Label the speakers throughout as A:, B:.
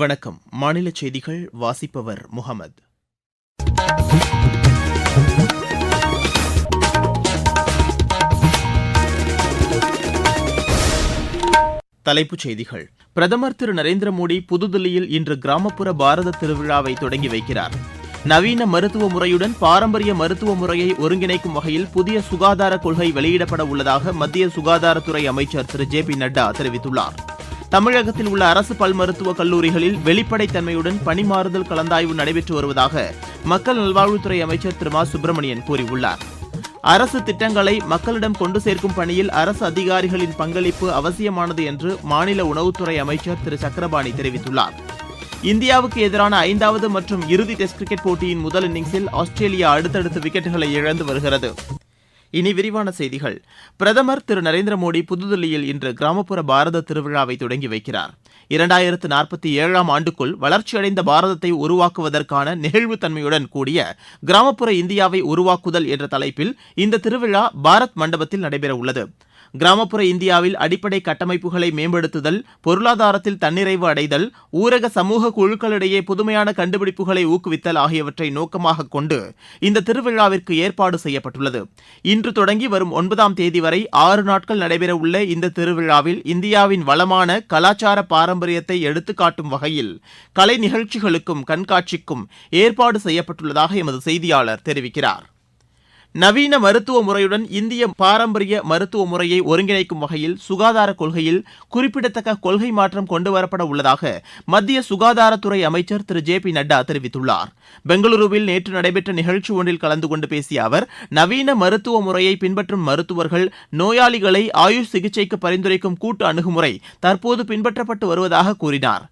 A: வணக்கம் மாநில செய்திகள் வாசிப்பவர் முகமது தலைப்புச் செய்திகள் பிரதமர் திரு நரேந்திர மோடி புதுதில்லியில் இன்று கிராமப்புற பாரத திருவிழாவை தொடங்கி வைக்கிறார் நவீன மருத்துவ முறையுடன் பாரம்பரிய மருத்துவ முறையை ஒருங்கிணைக்கும் வகையில் புதிய சுகாதார கொள்கை வெளியிடப்பட உள்ளதாக மத்திய சுகாதாரத்துறை அமைச்சர் திரு ஜே பி நட்டா தெரிவித்துள்ளாா் தமிழகத்தில் உள்ள அரசு பல் மருத்துவக் கல்லூரிகளில் வெளிப்படைத்தன்மையுடன் பணிமாறுதல் கலந்தாய்வு நடைபெற்று வருவதாக மக்கள் நல்வாழ்வுத்துறை அமைச்சர் திரு மா சுப்பிரமணியன் கூறியுள்ளார் அரசு திட்டங்களை மக்களிடம் கொண்டு சேர்க்கும் பணியில் அரசு அதிகாரிகளின் பங்களிப்பு அவசியமானது என்று மாநில உணவுத்துறை அமைச்சர் திரு சக்கரபாணி தெரிவித்துள்ளார் இந்தியாவுக்கு எதிரான ஐந்தாவது மற்றும் இறுதி டெஸ்ட் கிரிக்கெட் போட்டியின் முதல் இன்னிங்ஸில் ஆஸ்திரேலியா அடுத்தடுத்து விக்கெட்டுகளை இழந்து வருகிறது இனி விரிவான செய்திகள் பிரதமர் திரு நரேந்திர மோடி புதுதில்லியில் இன்று கிராமப்புற பாரத திருவிழாவை தொடங்கி வைக்கிறார் இரண்டாயிரத்து நாற்பத்தி ஏழாம் ஆண்டுக்குள் வளர்ச்சியடைந்த பாரதத்தை உருவாக்குவதற்கான நெகிழ்வு தன்மையுடன் கூடிய கிராமப்புற இந்தியாவை உருவாக்குதல் என்ற தலைப்பில் இந்த திருவிழா பாரத் மண்டபத்தில் நடைபெறவுள்ளது கிராமப்புற இந்தியாவில் அடிப்படை கட்டமைப்புகளை மேம்படுத்துதல் பொருளாதாரத்தில் தன்னிறைவு அடைதல் ஊரக சமூக குழுக்களிடையே புதுமையான கண்டுபிடிப்புகளை ஊக்குவித்தல் ஆகியவற்றை நோக்கமாக கொண்டு இந்த திருவிழாவிற்கு ஏற்பாடு செய்யப்பட்டுள்ளது இன்று தொடங்கி வரும் ஒன்பதாம் தேதி வரை ஆறு நாட்கள் நடைபெறவுள்ள இந்த திருவிழாவில் இந்தியாவின் வளமான கலாச்சார பாரம்பரியத்தை எடுத்துக்காட்டும் வகையில் கலை நிகழ்ச்சிகளுக்கும் கண்காட்சிக்கும் ஏற்பாடு செய்யப்பட்டுள்ளதாக எமது செய்தியாளர் தெரிவிக்கிறார் நவீன மருத்துவ முறையுடன் இந்திய பாரம்பரிய மருத்துவ முறையை ஒருங்கிணைக்கும் வகையில் சுகாதார கொள்கையில் குறிப்பிடத்தக்க கொள்கை மாற்றம் கொண்டுவரப்பட உள்ளதாக மத்திய சுகாதாரத்துறை அமைச்சர் திரு ஜே பி நட்டா தெரிவித்துள்ளார் பெங்களூருவில் நேற்று நடைபெற்ற நிகழ்ச்சி ஒன்றில் கலந்து கொண்டு பேசிய அவர் நவீன மருத்துவ முறையை பின்பற்றும் மருத்துவர்கள் நோயாளிகளை ஆயுஷ் சிகிச்சைக்கு பரிந்துரைக்கும் கூட்டு அணுகுமுறை தற்போது பின்பற்றப்பட்டு வருவதாக கூறினார்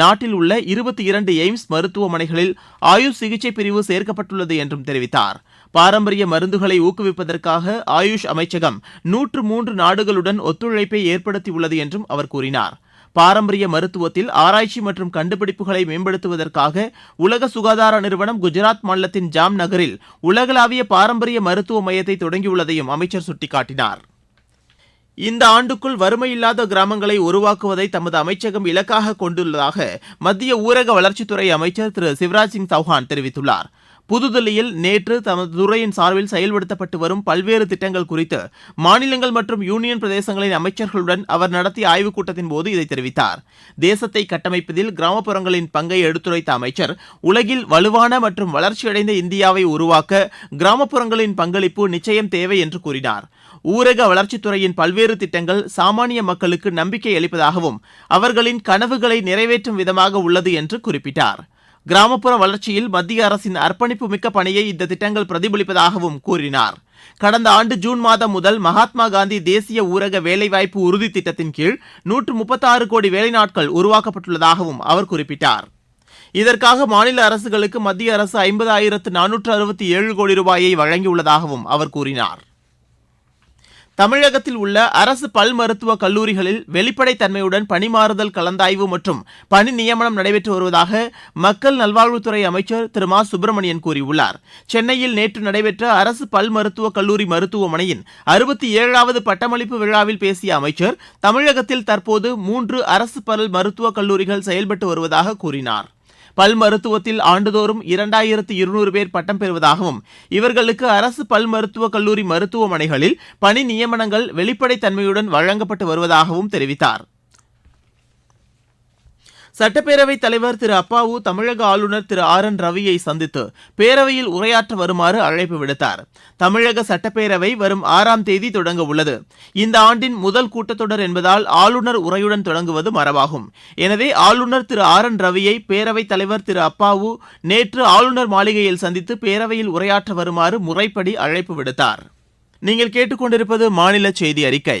A: நாட்டில் உள்ள இருபத்தி இரண்டு எய்ம்ஸ் மருத்துவமனைகளில் ஆயுஷ் சிகிச்சை பிரிவு சேர்க்கப்பட்டுள்ளது என்றும் தெரிவித்தாா் பாரம்பரிய மருந்துகளை ஊக்குவிப்பதற்காக ஆயுஷ் அமைச்சகம் நூற்று மூன்று நாடுகளுடன் ஒத்துழைப்பை ஏற்படுத்தியுள்ளது என்றும் அவர் கூறினார் பாரம்பரிய மருத்துவத்தில் ஆராய்ச்சி மற்றும் கண்டுபிடிப்புகளை மேம்படுத்துவதற்காக உலக சுகாதார நிறுவனம் குஜராத் மாநிலத்தின் ஜாம் நகரில் உலகளாவிய பாரம்பரிய மருத்துவ மையத்தை தொடங்கியுள்ளதையும் அமைச்சர் சுட்டிக்காட்டினார் இந்த ஆண்டுக்குள் வறுமையில்லாத கிராமங்களை உருவாக்குவதை தமது அமைச்சகம் இலக்காக கொண்டுள்ளதாக மத்திய ஊரக வளர்ச்சித்துறை அமைச்சர் திரு சிவராஜ் சிங் சௌஹான் தெரிவித்துள்ளாா் புதுதில்லியில் நேற்று தமது துறையின் சார்பில் செயல்படுத்தப்பட்டு வரும் பல்வேறு திட்டங்கள் குறித்து மாநிலங்கள் மற்றும் யூனியன் பிரதேசங்களின் அமைச்சர்களுடன் அவர் நடத்திய ஆய்வுக் போது இதை தெரிவித்தார் தேசத்தை கட்டமைப்பதில் கிராமப்புறங்களின் பங்கை எடுத்துரைத்த அமைச்சர் உலகில் வலுவான மற்றும் வளர்ச்சியடைந்த இந்தியாவை உருவாக்க கிராமப்புறங்களின் பங்களிப்பு நிச்சயம் தேவை என்று கூறினார் ஊரக வளர்ச்சித்துறையின் பல்வேறு திட்டங்கள் சாமானிய மக்களுக்கு நம்பிக்கை அளிப்பதாகவும் அவர்களின் கனவுகளை நிறைவேற்றும் விதமாக உள்ளது என்று குறிப்பிட்டார் கிராமப்புற வளர்ச்சியில் மத்திய அரசின் அர்ப்பணிப்பு மிக்க பணியை இந்த திட்டங்கள் பிரதிபலிப்பதாகவும் கூறினார் கடந்த ஆண்டு ஜூன் மாதம் முதல் மகாத்மா காந்தி தேசிய ஊரக வேலைவாய்ப்பு உறுதி திட்டத்தின் கீழ் நூற்று முப்பத்தாறு கோடி வேலை நாட்கள் உருவாக்கப்பட்டுள்ளதாகவும் அவர் குறிப்பிட்டார் இதற்காக மாநில அரசுகளுக்கு மத்திய அரசு ஐம்பதாயிரத்து நானூற்று அறுபத்தி ஏழு கோடி ரூபாயை வழங்கியுள்ளதாகவும் அவர் கூறினார் தமிழகத்தில் உள்ள அரசு பல் மருத்துவக் கல்லூரிகளில் தன்மையுடன் பணிமாறுதல் கலந்தாய்வு மற்றும் பணி நியமனம் நடைபெற்று வருவதாக மக்கள் நல்வாழ்வுத்துறை அமைச்சர் திரு மா சுப்பிரமணியன் கூறியுள்ளார் சென்னையில் நேற்று நடைபெற்ற அரசு பல் மருத்துவக் கல்லூரி மருத்துவமனையின் அறுபத்தி ஏழாவது பட்டமளிப்பு விழாவில் பேசிய அமைச்சர் தமிழகத்தில் தற்போது மூன்று அரசு பல் மருத்துவக் கல்லூரிகள் செயல்பட்டு வருவதாக கூறினாா் பல் மருத்துவத்தில் ஆண்டுதோறும் இரண்டாயிரத்து இருநூறு பேர் பட்டம் பெறுவதாகவும் இவர்களுக்கு அரசு பல் மருத்துவக் கல்லூரி மருத்துவமனைகளில் பணி நியமனங்கள் தன்மையுடன் வழங்கப்பட்டு வருவதாகவும் தெரிவித்தாா் சட்டப்பேரவைத் தலைவர் திரு அப்பாவு தமிழக ஆளுநர் திரு ஆர் என் ரவியை சந்தித்து பேரவையில் உரையாற்ற வருமாறு அழைப்பு விடுத்தார் தமிழக சட்டப்பேரவை வரும் ஆறாம் தேதி தொடங்க உள்ளது இந்த ஆண்டின் முதல் கூட்டத்தொடர் என்பதால் ஆளுநர் உரையுடன் தொடங்குவது மரபாகும் எனவே ஆளுநர் திரு ஆர் என் ரவியை பேரவைத் தலைவர் திரு அப்பாவு நேற்று ஆளுநர் மாளிகையில் சந்தித்து பேரவையில் உரையாற்ற வருமாறு முறைப்படி அழைப்பு விடுத்தார் நீங்கள் கேட்டுக்கொண்டிருப்பது மாநில செய்தி அறிக்கை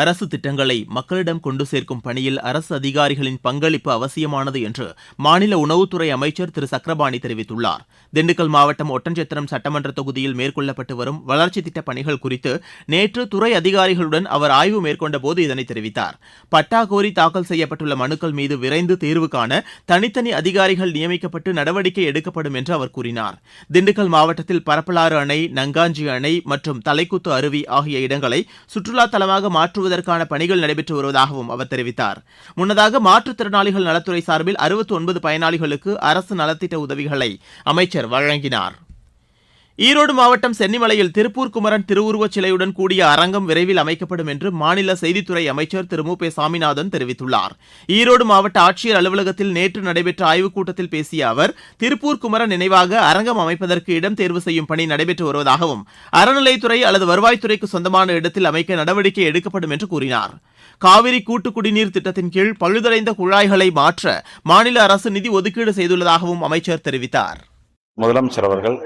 A: அரசு திட்டங்களை மக்களிடம் கொண்டு சேர்க்கும் பணியில் அரசு அதிகாரிகளின் பங்களிப்பு அவசியமானது என்று மாநில உணவுத்துறை அமைச்சர் திரு சக்கரபாணி தெரிவித்துள்ளார் திண்டுக்கல் மாவட்டம் ஒட்டஞ்சத்திரம் சட்டமன்ற தொகுதியில் மேற்கொள்ளப்பட்டு வரும் வளர்ச்சி திட்ட பணிகள் குறித்து நேற்று துறை அதிகாரிகளுடன் அவர் ஆய்வு மேற்கொண்ட போது இதனை தெரிவித்தார் பட்டா கோரி தாக்கல் செய்யப்பட்டுள்ள மனுக்கள் மீது விரைந்து தீர்வு காண தனித்தனி அதிகாரிகள் நியமிக்கப்பட்டு நடவடிக்கை எடுக்கப்படும் என்று அவர் கூறினார் திண்டுக்கல் மாவட்டத்தில் பரப்பலாறு அணை நங்காஞ்சி அணை மற்றும் தலைக்குத்து அருவி ஆகிய இடங்களை சுற்றுலா தலமாக மாற்றும் மாற்றுவதற்கான பணிகள் நடைபெற்று வருவதாகவும் அவர் தெரிவித்தார் முன்னதாக மாற்றுத்திறனாளிகள் நலத்துறை சார்பில் அறுபத்தி ஒன்பது பயனாளிகளுக்கு அரசு நலத்திட்ட உதவிகளை அமைச்சர் வழங்கினாா் ஈரோடு மாவட்டம் சென்னிமலையில் திருப்பூர் குமரன் திருவுருவச் சிலையுடன் கூடிய அரங்கம் விரைவில் அமைக்கப்படும் என்று மாநில செய்தித்துறை அமைச்சர் திரு மு பே சாமிநாதன் தெரிவித்துள்ளார் ஈரோடு மாவட்ட ஆட்சியர் அலுவலகத்தில் நேற்று நடைபெற்ற ஆய்வுக் கூட்டத்தில் பேசிய அவர் திருப்பூர் குமரன் நினைவாக அரங்கம் அமைப்பதற்கு இடம் தேர்வு செய்யும் பணி நடைபெற்று வருவதாகவும் அறநிலைத்துறை அல்லது வருவாய்த்துறைக்கு சொந்தமான இடத்தில் அமைக்க நடவடிக்கை எடுக்கப்படும் என்று கூறினார் காவிரி கூட்டு குடிநீர் திட்டத்தின் கீழ் பழுதடைந்த குழாய்களை மாற்ற மாநில அரசு நிதி ஒதுக்கீடு செய்துள்ளதாகவும் அமைச்சர் தெரிவித்தார்
B: முதலமைச்சர் அவர்கள்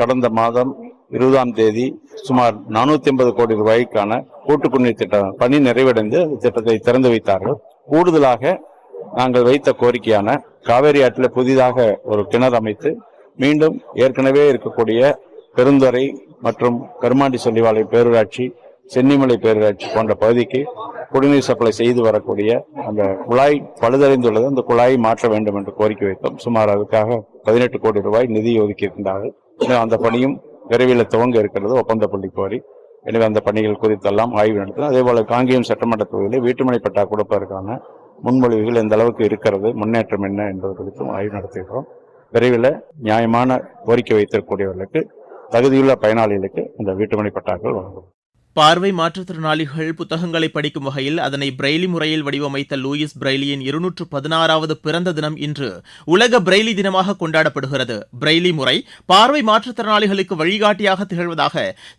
B: கடந்த மாதம் இருபதாம் தேதி சுமார் நானூத்தி ஐம்பது கோடி ரூபாய்க்கான கூட்டு குடிநீர் திட்டம் பணி நிறைவடைந்து திட்டத்தை திறந்து வைத்தார்கள் கூடுதலாக நாங்கள் வைத்த கோரிக்கையான காவேரி ஆற்றில் புதிதாக ஒரு கிணறு அமைத்து மீண்டும் ஏற்கனவே இருக்கக்கூடிய பெருந்துறை மற்றும் கருமாண்டி சொல்லிவாலை பேரூராட்சி சென்னிமலை பேரூராட்சி போன்ற பகுதிக்கு குடிநீர் சப்ளை செய்து வரக்கூடிய அந்த குழாய் பழுதடைந்துள்ளது அந்த குழாயை மாற்ற வேண்டும் என்று கோரிக்கை வைத்தோம் சுமார் அதுக்காக பதினெட்டு கோடி ரூபாய் நிதி ஒதுக்கியிருந்தார்கள் எனவே அந்த பணியும் விரைவில் துவங்க இருக்கிறது ஒப்பந்தப்பள்ளி கோரி எனவே அந்த பணிகள் குறித்தெல்லாம் ஆய்வு நடத்தணும் அதே போல காங்கேயம் சட்டமன்ற தொகுதியில் வீட்டுமனை பட்டா கொடுப்பதற்கான முன்மொழிவுகள் எந்த அளவுக்கு இருக்கிறது முன்னேற்றம் என்ன என்பது குறித்தும் ஆய்வு நடத்துகிறோம் விரைவில் நியாயமான கோரிக்கை வைத்திருக்கக்கூடியவர்களுக்கு தகுதியுள்ள பயனாளிகளுக்கு இந்த வீட்டுமனை பட்டாக்கள் வழங்கும்
A: பார்வை மாற்றுத்திறனாளிகள் புத்தகங்களை படிக்கும் வகையில் அதனை பிரெய்லி முறையில் வடிவமைத்த லூயிஸ் பிரெய்லியின் இருநூற்று பதினாறாவது பிறந்த தினம் இன்று உலக பிரெய்லி தினமாக கொண்டாடப்படுகிறது பிரெய்லி முறை பார்வை மாற்றுத்திறனாளிகளுக்கு வழிகாட்டியாக திகழ்வதாக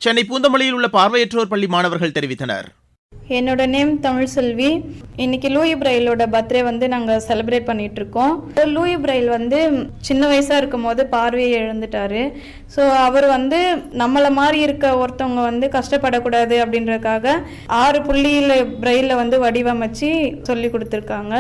A: சென்னை பூந்தமல்லியில் உள்ள பார்வையற்றோர் பள்ளி மாணவர்கள் தெரிவித்தனா்
C: என்னோட நேம் தமிழ் செல்வி இன்னைக்கு லூயி பிரைலோட பர்த்டே வந்து நாங்கள் செலிப்ரேட் பண்ணிட்டு இருக்கோம் லூயி பிரைல் வந்து சின்ன வயசாக இருக்கும் போது பார்வையை இழந்துட்டாரு ஸோ அவர் வந்து நம்மளை மாதிரி இருக்க ஒருத்தவங்க வந்து கஷ்டப்படக்கூடாது அப்படின்றதுக்காக ஆறு புள்ளியில் பிரைலில் வந்து வடிவமைச்சு சொல்லி கொடுத்துருக்காங்க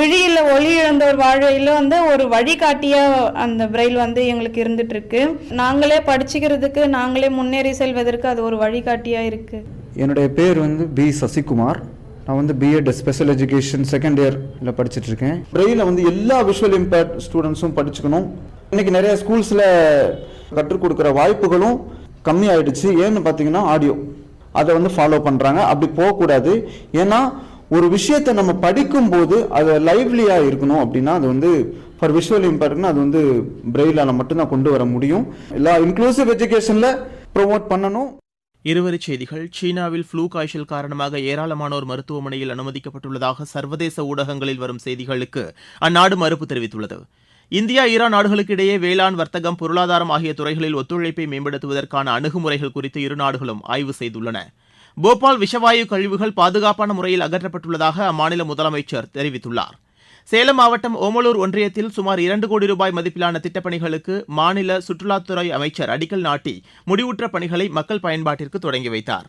C: விழியில் ஒளி இழந்தவர் ஒரு வாழ்வையில் வந்து ஒரு வழிகாட்டியாக அந்த பிரைல் வந்து எங்களுக்கு இருந்துட்டு இருக்கு நாங்களே படிச்சுக்கிறதுக்கு நாங்களே முன்னேறி செல்வதற்கு அது ஒரு வழிகாட்டியாக இருக்குது
D: என்னுடைய பேர் வந்து பி சசிகுமார் நான் வந்து பிஎட் ஸ்பெஷல் எஜுகேஷன் செகண்ட் இயரில் இருக்கேன் பிரெயில வந்து எல்லா விஷுவல் இம்பேர்ட் ஸ்டூடெண்ட்ஸும் படிச்சுக்கணும் இன்றைக்கி நிறைய ஸ்கூல்ஸில் கற்றுக் கொடுக்குற வாய்ப்புகளும் கம்மி ஆயிடுச்சு ஏன்னு பார்த்தீங்கன்னா ஆடியோ அதை வந்து ஃபாலோ பண்ணுறாங்க அப்படி போகக்கூடாது ஏன்னா ஒரு விஷயத்தை நம்ம படிக்கும்போது அதை லைவ்லியாக இருக்கணும் அப்படின்னா அது வந்து ஃபார் விஷுவல் இம்பேக்ட்னா அது வந்து பிரெயிலால் மட்டும்தான் கொண்டு வர முடியும் எல்லா இன்க்ளூசிவ் எஜுகேஷனில் ப்ரொமோட் பண்ணணும்
A: இருவரிச் செய்திகள் சீனாவில் ஃப்ளூ காய்ச்சல் காரணமாக ஏராளமானோர் மருத்துவமனையில் அனுமதிக்கப்பட்டுள்ளதாக சர்வதேச ஊடகங்களில் வரும் செய்திகளுக்கு அந்நாடு மறுப்பு தெரிவித்துள்ளது இந்தியா ஈரான் நாடுகளுக்கு இடையே வேளாண் வர்த்தகம் பொருளாதாரம் ஆகிய துறைகளில் ஒத்துழைப்பை மேம்படுத்துவதற்கான அணுகுமுறைகள் குறித்து இரு நாடுகளும் ஆய்வு செய்துள்ளன போபால் விஷவாயு கழிவுகள் பாதுகாப்பான முறையில் அகற்றப்பட்டுள்ளதாக அம்மாநில முதலமைச்சர் தெரிவித்துள்ளார் சேலம் மாவட்டம் ஓமலூர் ஒன்றியத்தில் சுமார் இரண்டு கோடி ரூபாய் மதிப்பிலான திட்டப்பணிகளுக்கு மாநில சுற்றுலாத்துறை அமைச்சர் அடிக்கல் நாட்டி முடிவுற்ற பணிகளை மக்கள் பயன்பாட்டிற்கு தொடங்கி வைத்தார்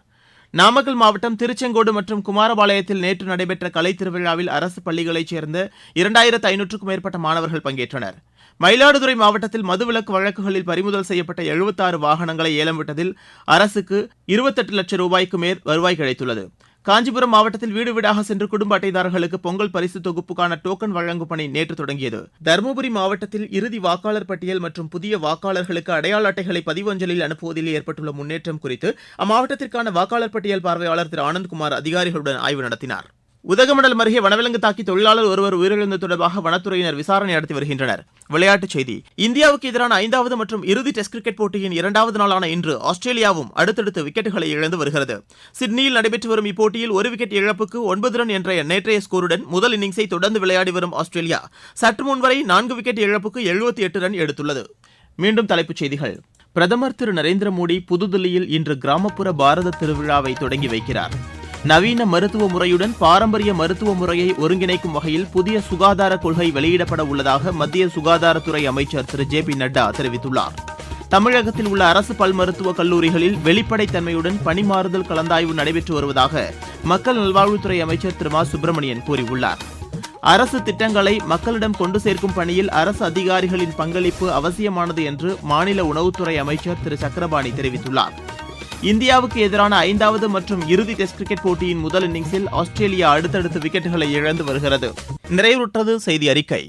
A: நாமக்கல் மாவட்டம் திருச்செங்கோடு மற்றும் குமாரபாளையத்தில் நேற்று நடைபெற்ற கலை திருவிழாவில் அரசு பள்ளிகளைச் சேர்ந்த இரண்டாயிரத்து ஐநூற்றுக்கும் மேற்பட்ட மாணவர்கள் பங்கேற்றனர் மயிலாடுதுறை மாவட்டத்தில் மதுவிலக்கு வழக்குகளில் பறிமுதல் செய்யப்பட்ட எழுபத்தாறு வாகனங்களை ஏலம் விட்டதில் அரசுக்கு இருபத்தெட்டு லட்சம் ரூபாய்க்கு மேல் வருவாய் கிடைத்துள்ளது காஞ்சிபுரம் மாவட்டத்தில் வீடு வீடாக சென்று குடும்ப அட்டைதாரர்களுக்கு பொங்கல் பரிசு தொகுப்புக்கான டோக்கன் வழங்கும் பணி நேற்று தொடங்கியது தருமபுரி மாவட்டத்தில் இறுதி வாக்காளர் பட்டியல் மற்றும் புதிய வாக்காளர்களுக்கு அடையாள அட்டைகளை அஞ்சலில் அனுப்புவதில் ஏற்பட்டுள்ள முன்னேற்றம் குறித்து அம்மாவட்டத்திற்கான வாக்காளர் பட்டியல் பார்வையாளர் திரு ஆனந்த்குமார் அதிகாரிகளுடன் ஆய்வு நடத்தினாா் உதகமண்டலம் அருகே வனவிலங்கு தாக்கி தொழிலாளர் ஒருவர் உயிரிழந்த தொடர்பாக வனத்துறையினர் விசாரணை நடத்தி வருகின்றனர் விளையாட்டுச் செய்தி இந்தியாவுக்கு எதிரான ஐந்தாவது மற்றும் இறுதி டெஸ்ட் கிரிக்கெட் போட்டியின் இரண்டாவது நாளான இன்று ஆஸ்திரேலியாவும் அடுத்தடுத்து விக்கெட்டுகளை இழந்து வருகிறது சிட்னியில் நடைபெற்று வரும் இப்போட்டியில் ஒரு விக்கெட் இழப்புக்கு ஒன்பது ரன் என்ற நேற்றைய ஸ்கோருடன் முதல் இன்னிங்ஸை தொடர்ந்து விளையாடி வரும் ஆஸ்திரேலியா சற்று முன் வரை நான்கு விக்கெட் இழப்புக்கு எழுபத்தி எட்டு ரன் எடுத்துள்ளது மீண்டும் தலைப்புச் செய்திகள் பிரதமர் திரு நரேந்திர மோடி புதுதில்லியில் இன்று கிராமப்புற பாரத திருவிழாவை தொடங்கி வைக்கிறார் நவீன மருத்துவ முறையுடன் பாரம்பரிய மருத்துவ முறையை ஒருங்கிணைக்கும் வகையில் புதிய சுகாதார கொள்கை வெளியிடப்பட உள்ளதாக மத்திய சுகாதாரத்துறை அமைச்சர் திரு ஜே பி நட்டா தெரிவித்துள்ளார் தமிழகத்தில் உள்ள அரசு பல் மருத்துவக் கல்லூரிகளில் வெளிப்படைத்தன்மையுடன் பணிமாறுதல் கலந்தாய்வு நடைபெற்று வருவதாக மக்கள் நல்வாழ்வுத்துறை அமைச்சர் திரு மா சுப்பிரமணியன் கூறியுள்ளார் அரசு திட்டங்களை மக்களிடம் கொண்டு சேர்க்கும் பணியில் அரசு அதிகாரிகளின் பங்களிப்பு அவசியமானது என்று மாநில உணவுத்துறை அமைச்சர் திரு சக்கரபாணி தெரிவித்துள்ளார் இந்தியாவுக்கு எதிரான ஐந்தாவது மற்றும் இறுதி டெஸ்ட் கிரிக்கெட் போட்டியின் முதல் இன்னிங்ஸில் ஆஸ்திரேலியா அடுத்தடுத்து விக்கெட்டுகளை இழந்து வருகிறது நிறைவுற்றது செய்தி அறிக்கை